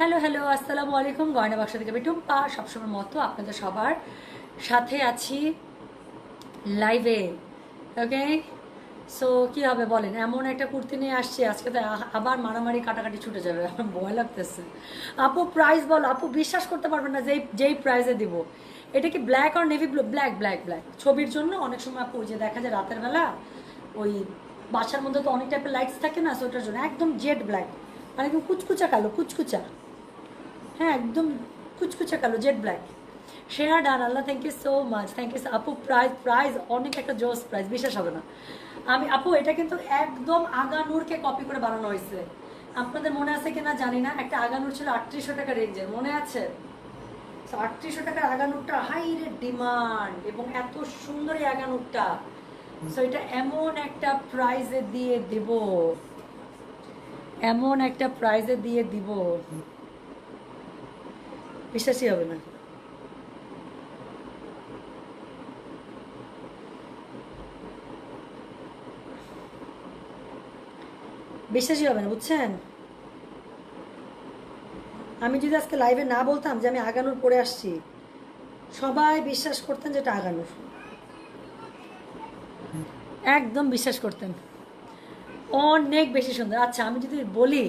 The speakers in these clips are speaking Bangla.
হ্যালো হ্যালো, আসসালামু আলাইকুম। গয়না বাক্স থেকে আমি টুম্পা। সবসময় মতো আপনাদের সবার সাথে আছি লাইভে ওকে সো কি হবে বলেন? এমন একটা কুর্তি নিয়ে আসছি, আজকে তো আবার মারামারি কাটাকাটি ছুটে যাবে। ভয় লাগতেছে। আপু প্রাইস বল। আপু, বিশ্বাস করতে পারবেন না, যেই যেই প্রাইসে দিব। এটা কি ব্ল্যাক আর navy blue black black black ছবির জন্য অনেক সময় আপু যে দেখা যায় রাতের বেলা, ওই বাসার মধ্যে তো অনেক টাইপের লাইটস থাকে না সো ওটার জন্য একদম জেড ব্ল্যাক মানে কুচকুচা কালো, কুচকুচা। হ্যাঁ একদম কুচকুচা কালো jet black share done, Allah thank you so much thank you আপু প্রাইজ প্রাইজ অনেক একটা জোস প্রাইজ বিশ্বাস হবে না। আমি, আপু, এটা কিন্তু একদম আগানুরকে কপি করে বানানো হয়েছে। আপনাদের মনে আছে কিনা জানি না, একটা আগানুর ছিল আটত্রিশশো টাকা রেঞ্জের মনে আছে? আটত্রিশশো টাকার আগানুরটা হাই রে ডিমান্ড এবং এত সুন্দর এই আগানুরটা। সো এটা এমন একটা প্রাইজে দিয়ে দেব। এমন একটা প্রাইজে দিয়ে দিব। বিশ্বাসই হবে না। বিশ্বাসই হবে না, বুঝছেন? আমি যদি আজকে লাইভে না বলতাম যে আমি আগানোর পরে আসছি, সবাই বিশ্বাস করতেন যেটা আগানোর। একদম বিশ্বাস করতেন। অনেক বেশি সুন্দর। আচ্ছা আমি যদি বলি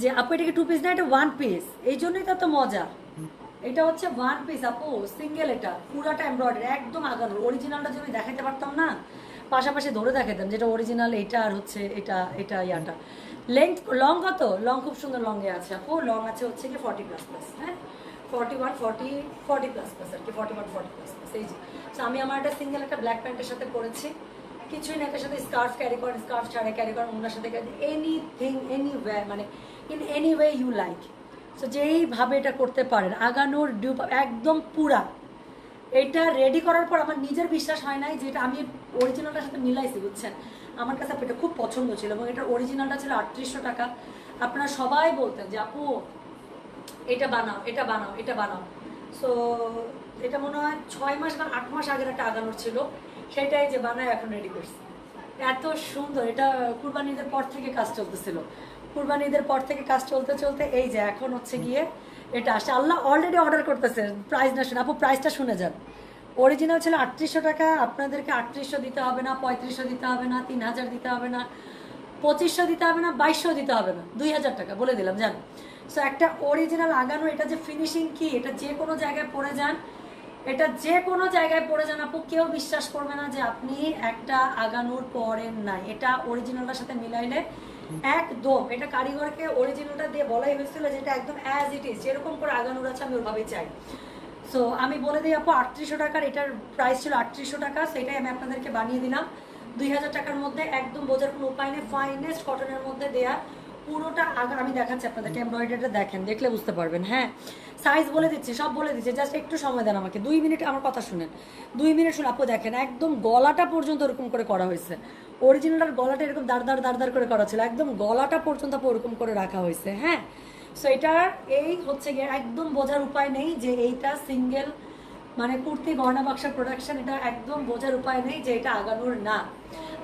যে, আপু এটাকে টু পিস না? এটা ওয়ান পিস এই জন্যই তো মজা এটা হচ্ছে ওয়ান পিস আপু সিঙ্গেল এটা, পুরাটা এমব্রয়ডারি একদম আগানোর অরিজিনালটা যদি দেখাতে পারতাম না, পাশাপাশি ধরে দেখাতাম যেটা অরিজিনাল এটা আর হচ্ছে, এটা এটা ইয়াটা। লেন্থ লং কত? লং খুব সুন্দর লংয়ে আছে, আপু লং আছে হচ্ছে কি ফর্টি প্লাস প্লাস হ্যাঁ? Forty one forty forty plus plus আর কি forty one forty plus plus এই যে। আমি আমার একটা সিঙ্গেল একটা ব্ল্যাক প্যান্টের সাথে পরেছি কিছুই না, এটার সাথে স্কার্ফ ক্যারি করেন স্কার্ফ ছাড়া ক্যারি করেন, ওনার সাথে এনিথিং এনি মানে in any way you like so যেইভাবে এটা করতে পারেন। আগানোর ডিউপ একদম পুরা। এটা রেডি করার পর আমার নিজের বিশ্বাস হয় নাই যে এটা আমি অরিজিনালটার সাথে মিলাইছি, বুঝছেন? আমার কাছে এটা খুব পছন্দ ছিল এবং এটার অরিজিনালটা ছিল আটত্রিশশো টাকা। আপনারা সবাই বলতেন যে, আপু, এটা বানাও এটা বানাও এটা বানাও। সো এটা মনে হয় ছয় মাস বা আট মাস আগের একটা আগানোর ছিল। সেটাই যে বানায় এখন রেডি করছি। এত সুন্দর। এটা কুরবানিদের পর থেকে কাজ চলতেছিল। কুরবানি ঈদের পর থেকে কাজ চলতে চলতে এই যে এখন হচ্ছে গিয়ে এটা আসছে আল্লাহ অলরেডি অর্ডার করতেছে প্রাইস না শুনে। আপু প্রাইসটা শুনে যান। অরিজিনাল ছিল আটত্রিশশো টাকা। আপনাদেরকে আটত্রিশশো দিতে হবে না, পঁয়ত্রিশশো দিতে হবে না, তিন হাজার দিতে হবে না, পঁচিশশো দিতে হবে না, বাইশশো দিতে হবে না। দুই হাজার টাকা। বলে দিলাম জান সো একটা অরিজিনাল আগানো এটা যে ফিনিশিং কি, এটা যে কোনো জায়গায় পড়ে যান। এটা যে কোনো জায়গায় পড়ে যান, আপু, কেউ বিশ্বাস করবে না যে আপনি একটা আগানোর পরেন নাই। এটা অরিজিনালটার সাথে মিলাইলে একদম। এটা কারিগরকে অরিজিনালটা দিয়ে বলাই হয়েছিল যে এটা একদম অ্যাজ ইট ইজ যেরকম করে আগানোর আছে আমি ওভাবে চাই। সো আমি বলে দিই আপু, আটত্রিশশো টাকার, এটার প্রাইস ছিল আটত্রিশশো টাকা, সেটাই আমি আপনাদেরকে বানিয়ে দিলাম। দুই হাজার টাকার মধ্যে একদম বোঝার কোনো উপায় নেই ফাইনেস্ট কটনের মধ্যে দেয়া পুরোটা আগা আমি দেখাচ্ছি আপনাদেরকে এমব্রয়ডারিটা দেখেন, দেখলে বুঝতে পারবেন হ্যাঁ? সাইজ বলে দিচ্ছি, সব বলে দিচ্ছি জাস্ট একটু সময় দেন আমাকে, দুই মিনিট আমার কথা শুনেন। দুই মিনিট শুনে, আপু দেখেন, একদম গলাটা পর্যন্ত ওরকম করে করা হয়েছে। অরিজিনালটার গলাটা এরকম দাঁড় দাঁড় দাঁড় দাঁড় করে করা ছিল, একদম গলাটা পর্যন্ত আপু ওরকম করে রাখা হয়েছে হ্যাঁ? সো এটার এই হচ্ছে গিয়ে, একদম বোঝার উপায় নেই যে এইটা সিঙ্গেল মানে কুর্তি গহনা বাক্সা প্রোডাকশন এটা একদম বোঝার উপায় নেই যে এটা আগানোর না।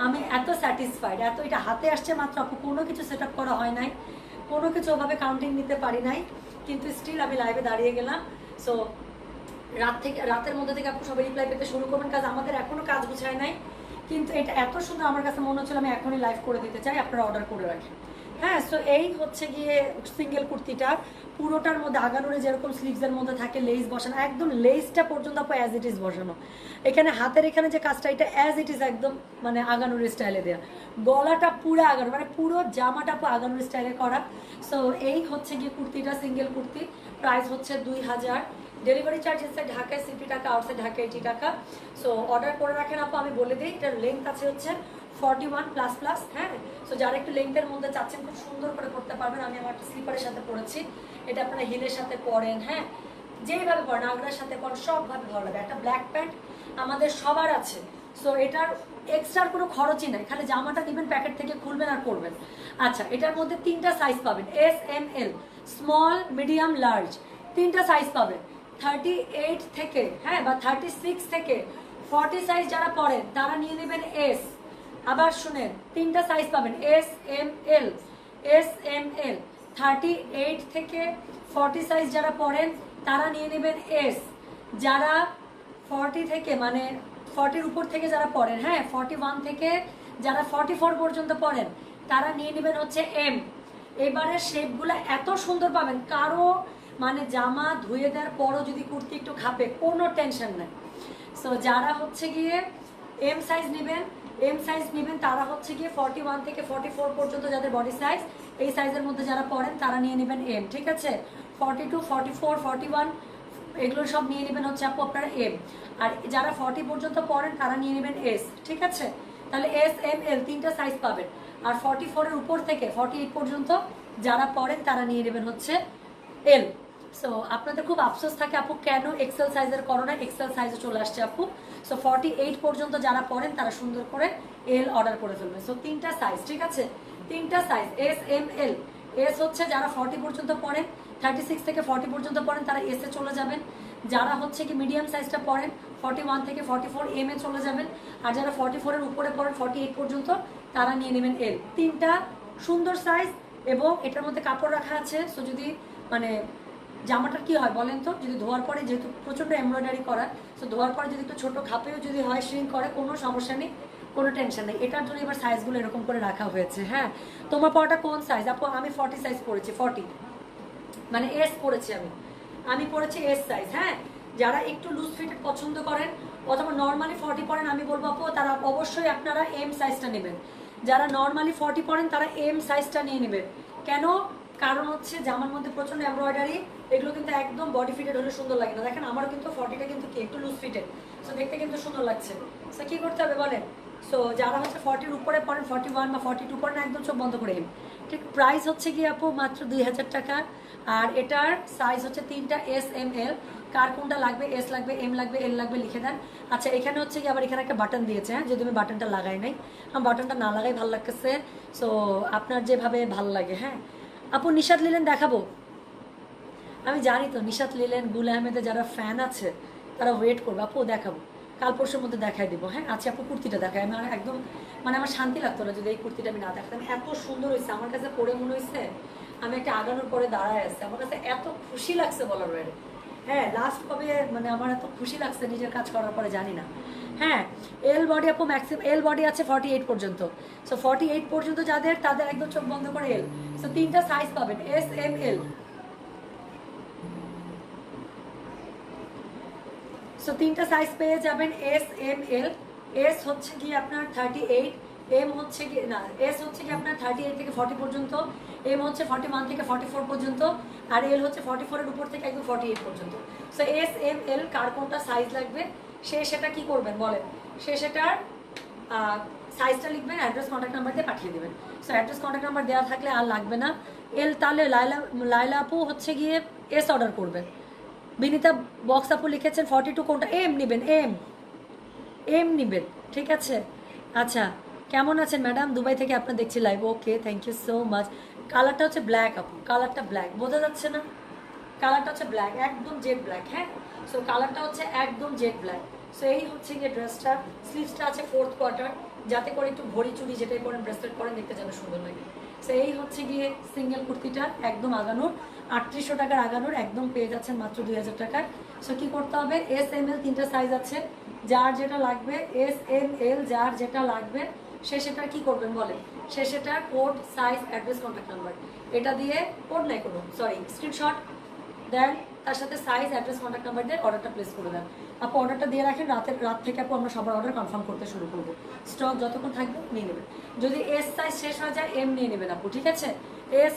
আমি এত স্যাটিসফাইড এত এটা হাতে আসছে মাত্র, আপু, কোনো কিছু সেট করা হয় নাই। কোনো কিছু ওভাবে কাউন্টিং নিতে পারি নাই, কিন্তু স্টিল আমি লাইভে দাঁড়িয়ে গেলাম। সো রাত থেকে, রাতের মধ্যে থেকে আপনি সবাই রিপ্লাই পেতে শুরু করবেন কাজ আমাদের এখনও কাজ গুছায় নাই। কিন্তু এটা এত সুন্দর, আমার কাছে মনে হচ্ছিল আমি এখনই লাইভ করে দিতে চাই, আপনারা অর্ডার করে রাখেন। হ্যাঁ সো এই হচ্ছে গিয়ে সিঙ্গেল কুর্তিটা। পুরোটার মধ্যে আগানোরে যেরকম স্লিভসের মধ্যে থাকে লেস বসানো, একদম লেসটা পর্যন্ত আপু অ্যাজ ইট ইজ বসানো। এখানে হাতের এখানে যে কাজটা, এটা অ্যাজ ইট ইজ একদম মানে আগানোর স্টাইলে দেওয়া গলাটা পুরো আগানো মানে পুরো জামাটা আপু আগানোর স্টাইলে করা। সো এই হচ্ছে গিয়ে কুর্তিটা সিঙ্গেল কুর্তি। প্রাইস হচ্ছে দুই হাজার। ডেলিভারি চার্জ হচ্ছে ঢাকায় সিপি টাকা আউটসাইড ঢাকা এইটি টাকা। সো অর্ডার করে রাখেন আপু, আমি বলে দিই, এটার লেন্থ আছে হচ্ছে ফর্টি ওয়ান প্লাস প্লাস হ্যাঁ? সো যারা একটু লেন্থের মধ্যে চাচ্ছেন, খুব সুন্দর করে করতে পারবেন। আমি আমার একটা স্লিপারের সাথে পরেছি এটা আপনারা হিলের সাথে পরেন হ্যাঁ? যেইভাবে সাথে সবভাবে ভালো লাগে। একটা ব্ল্যাক প্যান্ট আমাদের সবার আছে। সো এটার কোনো খরচই খালি জামাটা দিবেন প্যাকেট থেকে খুলবেন আর পরবেন। আচ্ছা এটার মধ্যে তিনটা সাইজ পাবেন। S M L small medium large তিনটা সাইজ পাবেন। থার্টি এইট থেকে হ্যাঁ? বা থার্টি সিক্স থেকে। ফর্টি সাইজ যারা পড়েন, তারা নিয়ে নেবেন এস আবার শুনেন, তিনটা সাইজ পাবেন S M L S M L thirty eight থেকে ফর্টি সাইজ যারা পড়েন, তারা নিয়ে নেবেন এস যারা ফর্টি থেকে মানে ফর্টির উপর থেকে যারা পড়েন হ্যাঁ ফর্টি ওয়ান থেকে যারা ফর্টি ফোর পর্যন্ত পড়েন, তারা নিয়ে নেবেন হচ্ছে এম এবারে শেপগুলো এত সুন্দর পাবেন, কারও মানে জামা ধুয়ে দেওয়ার পরও যদি কুর্তি একটু খাপে কোনো টেনশন নেই। সো যারা হচ্ছে গিয়ে এম সাইজ নেবেন এম সাইজ নেবেন, তারা হচ্ছে গিয়ে ফর্টি ওয়ান থেকে ফর্টি ফোর পর্যন্ত যাদের বডি সাইজ এই সাইজের মধ্যে যারা পড়েন, তারা নিয়ে নেবেন এম ঠিক আছে? Forty two forty four forty one এগুলো সব নিয়ে নেবেন হচ্ছে আপু আপনারা এম আর যারা ফর্টি পর্যন্ত পড়েন, তারা নিয়ে নেবেন এস ঠিক আছে? তাহলে এস এম এল তিনটা সাইজ পাবেন। আর ফর্টি ফোরের উপর থেকে ফর্টি এইট পর্যন্ত যারা পড়েন, তারা নিয়ে নেবেন হচ্ছে এল সো আপনাদের খুব আফসোস থাকে আপু, কেন এক্সেল সাইজের করোনা এক্সেল সাইজে চলে আসছে আপু? সো ফর্টি এইট পর্যন্ত যারা পড়েন, তারা সুন্দর করে এল অর্ডার করে ফেলবেন সো তিনটা সাইজ ঠিক আছে? তিনটা size S M L S হচ্ছে যারা ফর্টি পর্যন্ত পড়েন থার্টি সিক্স থেকে ফর্টি পর্যন্ত পড়েন, তারা এসে চলে যাবেন। যারা হচ্ছে কি মিডিয়াম সাইজটা পড়েন ফর্টি ওয়ান থেকে ফর্টি ফোর এম এ চলে যাবেন। আর যারা ফর্টি ফোরের উপরে পড়েন ফর্টি এইট পর্যন্ত, তারা নিয়ে নেবেন এল তিনটা সুন্দর সাইজ এবং এটার মধ্যে কাপড় রাখা আছে। সো যদি মানে জামাটার কি হয় বলেন তো? যদি ধোয়ার পরে যেহেতু প্রচণ্ড এমব্রয়ডারি করা তো ধোয়ার পরে যদি একটু ছোটো খাপেও যদি হয় শ্রিঙ্ক করে, কোনো সমস্যা নেই, কোনো টেনশন নেই। এটার জন্য এবার সাইজগুলো এরকম করে রাখা হয়েছে হ্যাঁ? তোমার পরটা কোন সাইজ আপু, আমি ফর্টি সাইজ পড়েছি ফর্টি মানে এস পড়েছি আমি। আমি পড়েছি এস সাইজ হ্যাঁ? যারা একটু লুজ ফিটেড পছন্দ করেন, অথবা নর্মালি ফর্টি পড়েন আমি বলব আপু, তারা অবশ্যই আপনারা এম সাইজটা নেবেন। যারা নর্মালি ফর্টি পড়েন তারা এম সাইজটা নিয়ে নেবেন কেন? কারণ হচ্ছে জামার মধ্যে প্রচণ্ড এমব্রয়ডারি এগুলো কিন্তু একদম বডি ফিটেড হলে সুন্দর লাগে না। দেখেন, আমারও কিন্তু ফর্টিটা কিন্তু কি, একটু লুজ ফিটেড সো দেখতে কিন্তু সুন্দর লাগছে। সো কি করতে হবে বলেন? সো যারা হচ্ছে ফর্টির উপরে পড়েন ফর্টি ওয়ান বা ফর্টি টু পড়েন, একদম চোখ বন্ধ করে ঠিক প্রাইস হচ্ছে কি আপু মাত্র দুই হাজার টাকা। আর এটার সাইজ হচ্ছে তিনটা এস এম এল কার কোনটা লাগবে? এস লাগবে এম লাগবে এল লাগবে, লিখে দেন। আচ্ছা এখানে হচ্ছে কি আবার এখানে একটা বাটন দিয়েছে হ্যাঁ? যদি আমি বাটনটা লাগাই নাই। আমার বাটনটা না লাগাই ভালো লাগতেছে। সো আপনার যেভাবে ভালো লাগে হ্যাঁ? আপু নিশাদ লিলেন দেখাবো। আমি জানি তো, নিশাত লিলেন, গুল আহমেদের যারা ফ্যান আছে, তারা ওয়েট করব। আপু, দেখাবো। কাল পরশুর মধ্যে দেখাই দিব হ্যাঁ? আচ্ছা আপু, কুর্তিটা দেখাই আমি একদম মানে আমার শান্তি লাগতো না যদি এই কুর্তিটা আমি না দেখতাম। এত সুন্দর হয়েছে, আমার কাছে পরে মনে হয়েছে, আমি একটা আগানোর পরে দাঁড়ায় আসছে আমার কাছে এত খুশি লাগছে বলার বাইরে। হ্যাঁ লাস্ট কবে মানে আমার এত খুশি লাগছে নিজের কাজ করার পরে, জানি না। হ্যাঁ এল বডি আপু ম্যাক্সিমাম এল বডি আছে ফর্টি এইট পর্যন্ত। সো ফর্টি এইট পর্যন্ত যাদের, তাদের একদম চোখ বন্ধ করে এল সো তিনটা সাইজ পাবেন এস এম এল সো তিনটা সাইজ পেয়ে যাবেন এস এম এল এস হচ্ছে কি আপনার থার্টি এইট এম হচ্ছে কি না এস হচ্ছে কি আপনার থার্টি এইট থেকে ফর্টি পর্যন্ত এম হচ্ছে ফর্টি ওয়ান থেকে ফর্টি ফোর পর্যন্ত, আর এল হচ্ছে ফর্টি ফোরের উপর থেকে একদম ফর্টি এইট পর্যন্ত। সো এস এম এল কার কোনটা সাইজ লাগবে? সে সেটা কি করবেন বলেন? সে সেটার সাইজটা লিখবেন অ্যাড্রেস কন্ট্যাক্ট নাম্বার দিয়ে পাঠিয়ে দেবেন। সো অ্যাড্রেস কন্ট্যাক্ট নাম্বার দেওয়া থাকলে আর লাগবে না। এল তাহলে লাইলা লাইলা আপু হচ্ছে গিয়ে এস অর্ডার করবেন। বিনিতা বক্স আপু লিখেছেন ফর্টি টু কোনটা? এম নেবেন এম এম নেবেন, ঠিক আছে? আচ্ছা কেমন আছেন ম্যাডাম দুবাই থেকে আপনার দেখছি live okay thank you so much কালারটা হচ্ছে ব্ল্যাক আপু। কালারটা ব্ল্যাক বোঝা যাচ্ছে না? কালারটা হচ্ছে ব্ল্যাক একদম জেড ব্ল্যাক হ্যাঁ? সো কালারটা হচ্ছে একদম জেড ব্ল্যাক সো এই হচ্ছে গিয়ে ড্রেসটা স্লিভসটা আছে ফোর্থ কোয়ার্টার যাতে করে একটু ভরি চুড়ি যেটাই পরেন ব্রেসলেট পরেন, দেখতে যেন সুন্দর লাগে। সো এই হচ্ছে গিয়ে সিঙ্গেল কুর্তিটা, একদম আগানোর। আটত্রিশশো টাকার আগানোর, একদম পেয়ে যাচ্ছেন মাত্র দুই হাজার টাকার সো কি করতে হবে? এস এম এল তিনটা সাইজ আছে। যার যেটা লাগবে এস এম এল যার যেটা লাগবে সে সেটা কি করবেন বলেন? সে সেটা code size address contact number এটা দিয়ে কোড নাই কোনো সরি স্ক্রিনশট দেন তার সাথে সাইজ অ্যাড্রেস কন্ট্যাক্ট নাম্বার দিয়ে অর্ডারটা প্লেস করে দেন। আপু অর্ডারটা দিয়ে রাখেন, রাতের, রাত থেকে আপু আমরা সবার অর্ডার কনফার্ম করতে শুরু করব। স্টক যতক্ষণ থাকবে, নিয়ে নেবেন। যদি এস সাইজ শেষ হয়ে যায় এম নিয়ে নেবেন আপু, ঠিক আছে? এস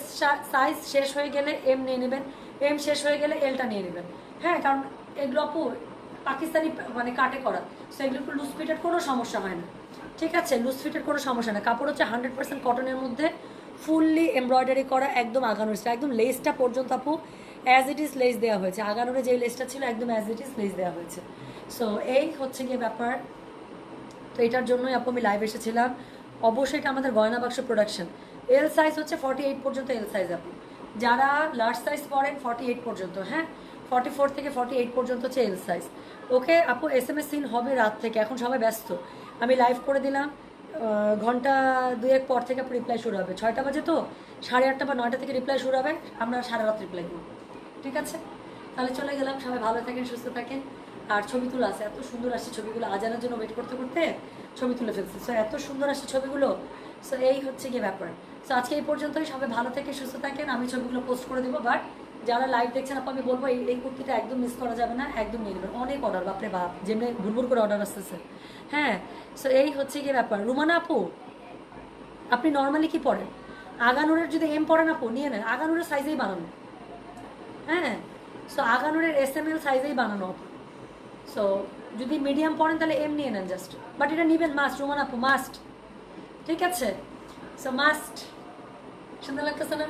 সাইজ শেষ হয়ে গেলে এম নিয়ে নেবেন এম শেষ হয়ে গেলে এলটা নিয়ে নেবেন। হ্যাঁ কারণ এগুলো আপু, পাকিস্তানি মানে কাটে করা সো এগুলো একটু লুজ ফিটের কোনো সমস্যা হয় না। ঠিক আছে লুজ ফিটের কোনো সমস্যা না। কাপড় হচ্ছে হান্ড্রেড পার্সেন্ট কটনের মধ্যে ফুললি এমব্রয়ডারি করা একদম আগানোর স্টাইল একদম লেসটা পর্যন্ত আপু অ্যাজ ইট ইজ লেস দেওয়া হয়েছে। আগানোরে যে লেসটা ছিল, একদম অ্যাজ ইট ইজ লেস দেওয়া হয়েছে। সো এই হচ্ছে গিয়ে ব্যাপার। তো এটার জন্যই আপু আমি লাইভ এসেছিলাম। অবশ্যই এটা আমাদের গয়না বাক্স প্রোডাকশন এল সাইজ হচ্ছে ফর্টি এইট পর্যন্ত এল সাইজ আপু। যারা লার্জ সাইজ পড়েন ফর্টি এইট পর্যন্ত হ্যাঁ? ফর্টি ফোর থেকে ফর্টি এইট পর্যন্ত হচ্ছে এল সাইজ ওকে, আপু এস এম এস সিন হবে রাত থেকে। এখন সবাই ব্যস্ত। আমি লাইভ করে দিলাম। ঘণ্টা দুয়েক পর থেকে রিপ্লাই শুরু হবে। ছয়টা বাজে তো? সাড়ে আটটা বা নয়টা থেকে রিপ্লাই শুরু হবে। আমরা সারা রাত রিপ্লাই করব। ঠিক আছে? তাহলে চলে গেলাম। সবাই ভালো থাকেন, সুস্থ থাকেন। আর ছবি তোলা আছে। এত সুন্দর আসছে ছবিগুলো আজানের জন্য ওয়েট করতে করতে ছবি তুলে ফেলছি। সো এত সুন্দর আসছে ছবিগুলো। সো এই হচ্ছে কি ব্যাপার। সো আজকে এই পর্যন্তই। সবাই ভালো থেকে সুস্থ থাকেন। আমি ছবিগুলো পোস্ট করে দেবো বাট যারা লাইভ দেখছেন, আপু, আমি বলব, এই কুর্তিটা একদম মিস করা যাবে না, একদম নিয়ে নেবেন। অনেক অর্ডার বাপরে বাপ, যেমনি ভুরভুর করে অর্ডার আসতেছে। হ্যাঁ সো এই হচ্ছে কি ব্যাপার। রুমানা আপু, আপনি নর্মালি কি পড়েন আগানুরের যদি এম পড়েন আপু, নিয়ে নেন। আগানুরের সাইজেই বানানো। হ্যাঁ সো আগানুরের এস এম এল সাইজেই বানানো। সো যদি মিডিয়াম পড়েন তাহলে এম নিয়ে নেন জাস্ট বাট এটা নিবেন মাস্ট রুমান আপু মাস্ট ঠিক আছে? সো মাস্ট সুন্দর লাগতেছে না?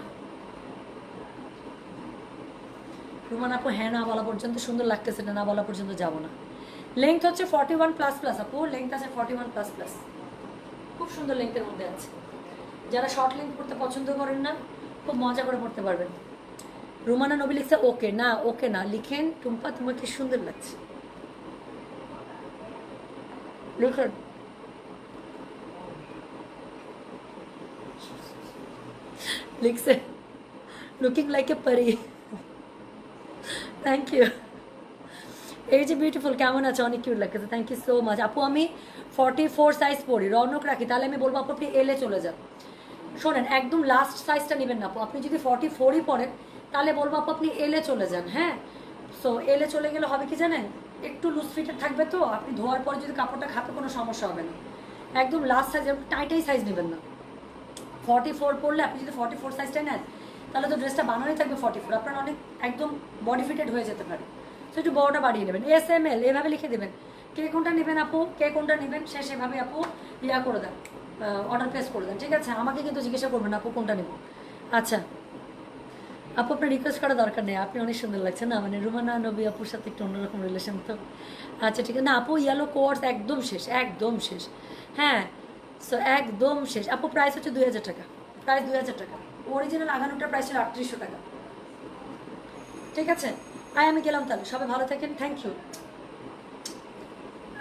রুমান আপু হ্যাঁ না বলা পর্যন্ত সুন্দর লাগতেছে না বলা পর্যন্ত যাব না। লেংথ হচ্ছে ফর্টি ওয়ান প্লাস প্লাস আপু লেংথ আছে ফর্টি ওয়ান প্লাস প্লাস খুব সুন্দর লেংথের মধ্যে আছে। যারা শর্ট লেংথ পড়তে পছন্দ করেন না, খুব মজা করে পড়তে পারবেন। রুমানা নবী লিখছে, ওকে, না ওকে না। লিখেন, টুম্পা তোমাকে সুন্দর লাগছে? লিখেন। লিখছে লুকিং লাইক এ পরি থ্যাংক ইউ এই যে বিউটিফুল কেমন আছে? অনেক কিউট লাগতেছে। থ্যাংক ইউ সো মাচ আপু, আমি ফর্টি ফোর সাইজ পড়ি। রনক, রাখি, তাহলে আমি বলব, আপু, আপনি এলে চলে যান। শোনেন, একদম লাস্ট সাইজটা নেবেন না, আপু। আপনি যদি ফর্টি ফোরই পড়েন, তাহলে বলব, আপু, আপনি এলে চলে যান হ্যাঁ? সো এলে চলে গেলে হবে কি জানেন? একটু লুজ ফিটেড থাকবে তো, আপনি ধোয়ার পরে যদি কাপড়টা খাপে কোনো সমস্যা হবে না। একদম লাস্ট সাইজ টাইটাই সাইজ নেবেন না। ফর্টি ফোর পড়লে আপনি যদি ফর্টি ফোর সাইজটা নেন তাহলে তো ড্রেসটা বানানোই থাকবে ফর্টি ফোর আপনার অনেক একদম বডি ফিটেড হয়ে যেতে পারে। তো একটু বড়টা বাড়িয়ে নেবেন। এস এম এল এভাবে লিখে দেবেন। কে কোনটা নেবেন আপু? কে কোনটা নেবেন? সে সেভাবে আপু ইয়া করে দেন অর্ডার প্লেস করে দেন। ঠিক আছে? আমাকে কিন্তু জিজ্ঞাসা করবেন আপু কোনটা নেব। আচ্ছা। আপু, আপনার রিকোয়েস্ট করা দরকার নেই। আপনি অনেক সুন্দর লাগছে না? মানে রুমানা, নবী, আপুর সাথে একটু অন্যরকম রিলেশন তো। আচ্ছা ঠিক আছে। না, আপু ইয়েলো কোর্স একদম শেষ একদম শেষ। হ্যাঁ সো একদম শেষ। আপু প্রাইস হচ্ছে দুই হাজার টাকা। প্রাইস দুই হাজার টাকা। অরিজিনাল আগানোটার প্রাইস ছিল আটত্রিশশো টাকা। ঠিক আছে? আয়, আমি গেলাম তাহলে। সবাই ভালো থাকেন। থ্যাংক ইউ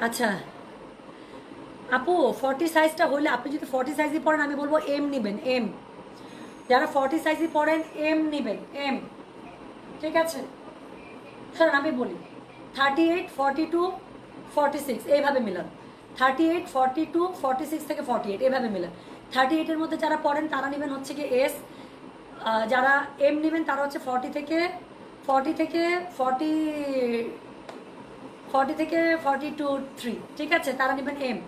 আচ্ছা। আপু ফর্টি সাইজটা হলে আপনি যদি ফর্টি সাইজই পড়েন, আমি বলব এম নেবেন এম যারা ফর্টি সাইজই পড়েন এম নেবেন এম ঠিক আছে? শোনেন, আমি বলি। Thirty eight forty two forty six এইভাবে Milan. Thirty eight forty two forty six থেকে ফর্টি এইট এভাবে মিলান। থার্টি এইটের মধ্যে যারা পড়েন, তারা নেবেন হচ্ছে কি এস যারা এম নেবেন তারা হচ্ছে ফর্টি থেকে ফর্টি থেকে ফর্টি ফর্টি থেকে ফর্টি টু থ্রি ঠিক আছে? তারা নেবেন এম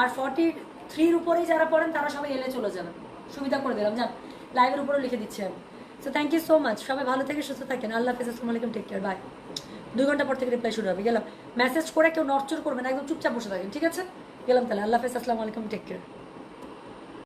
আর ফর্টি থ্রির উপরেই যারা পড়েন, তারা সবাই এলে চলে যাবেন। সুবিধা করে দিলাম, যান লাইভের উপরেও লিখে দিচ্ছি আমি। So thank you so much সবাই ভালো থেকে সুস্থ থাকেন। আল্লাহ হাফিজ, আসসালামু আলাইকুম টেক কেয়ার বাই দুই ঘণ্টা পর থেকে রিপ্লাই শুরু হবে। গেলাম। মেসেজ করে কেউ নরচর করবেন একদম চুপচাপ বসে থাকেন, ঠিক আছে? গেলাম তাহলে। আল্লাহ হাফিজ, আসসালামু আলাইকুম টেক কেয়ার